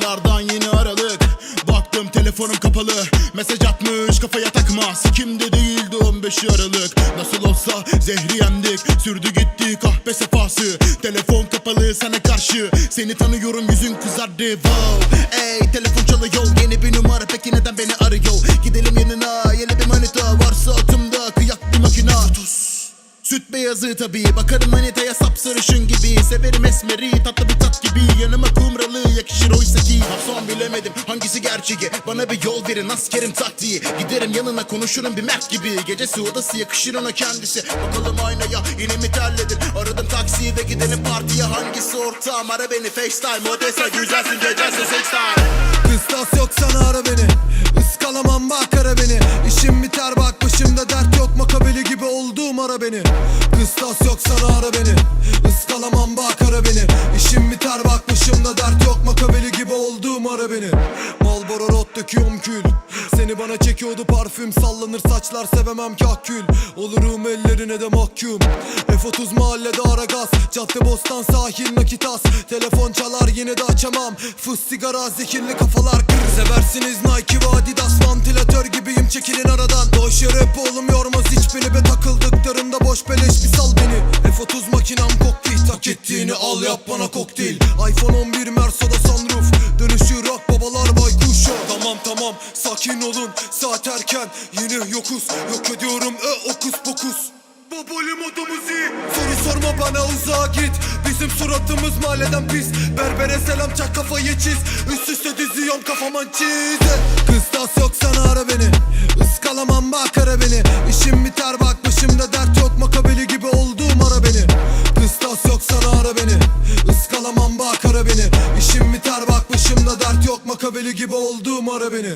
Aylardan yeni aralık. Baktım telefonum kapalı. Mesaj atmış kafaya takmaz Kimde değildi 15 Aralık. Nasıl olsa zehri yendik. Sürdü gitti kahpe sefası. Telefon kapalı sana karşı. Seni tanıyorum yüzün kızardı wow. Ey telefon çalıyor. Yeni bir numara Peki neden beni arıyor? Gidelim yanına yeni beyazı tabii. Bakarım manitaya sapsarışın gibi. Severim esmeri tatlı bir tat gibi. Yanıma kumralı yakışır oysa ki. Son bilemedim hangisi gerçeği. Bana bir yol verin askerim taktiği. Giderim yanına konuşurum bir mert gibi. Gecesi odası yakışır ona kendisi. Bakalım aynaya yine mi terledin? Aradım taksiyi ve gidelim partiye. Hangisi ortağım? Ara beni facetime. Odessa güzelsin gecesi sex time Kıstas yok sana ara beni. Iskalamam bak ara beni. İşim biter bak başımda dert yok. Makabeli gibi olduğum ara beni Kıstas yok sana ara beni. Iskalamam bak ara beni. İşim biter bak başımda dert yok. Makabeli gibi olduğum ara beni. Malboro rot döküyorum kül. Seni bana çekiyordu parfüm. Sallanır saçlar sevemem kahkül Olurum ellerine de mahkum. F30 mahallede ara gaz Cadde bostan sahil nakit az Telefon çalar yine de açamam. Fıs sigara zehirli kafalar kır. Seversiniz Nike ve Adidas. Vantilatör gibiyim çekilin aradan. Boş yere rap oğlum yormaz hiç beni be Takıldıklarımda boş beleş bir sal beni. F30 makinem kokpit. Hak ettiğini al yap bana kokteyl iPhone 11 Merso'da sunroof. Dönüşü rock babalar baykuş. Tamam tamam. Sakin olun. Saat erken. Yine yokuz. Yok ediyorum e okus pokus. Baboli modomuzi Soru sorma bana uzağa git. Bizim suratımız mahalleden pis. Berbere selam çak kafayı çiz. Üst üste diziyorum kafama çiz. Kıstas yok sana ara beni. Iskalamam İşim biter bak başımda dert yok. Makabeli gibi olduğum ara beni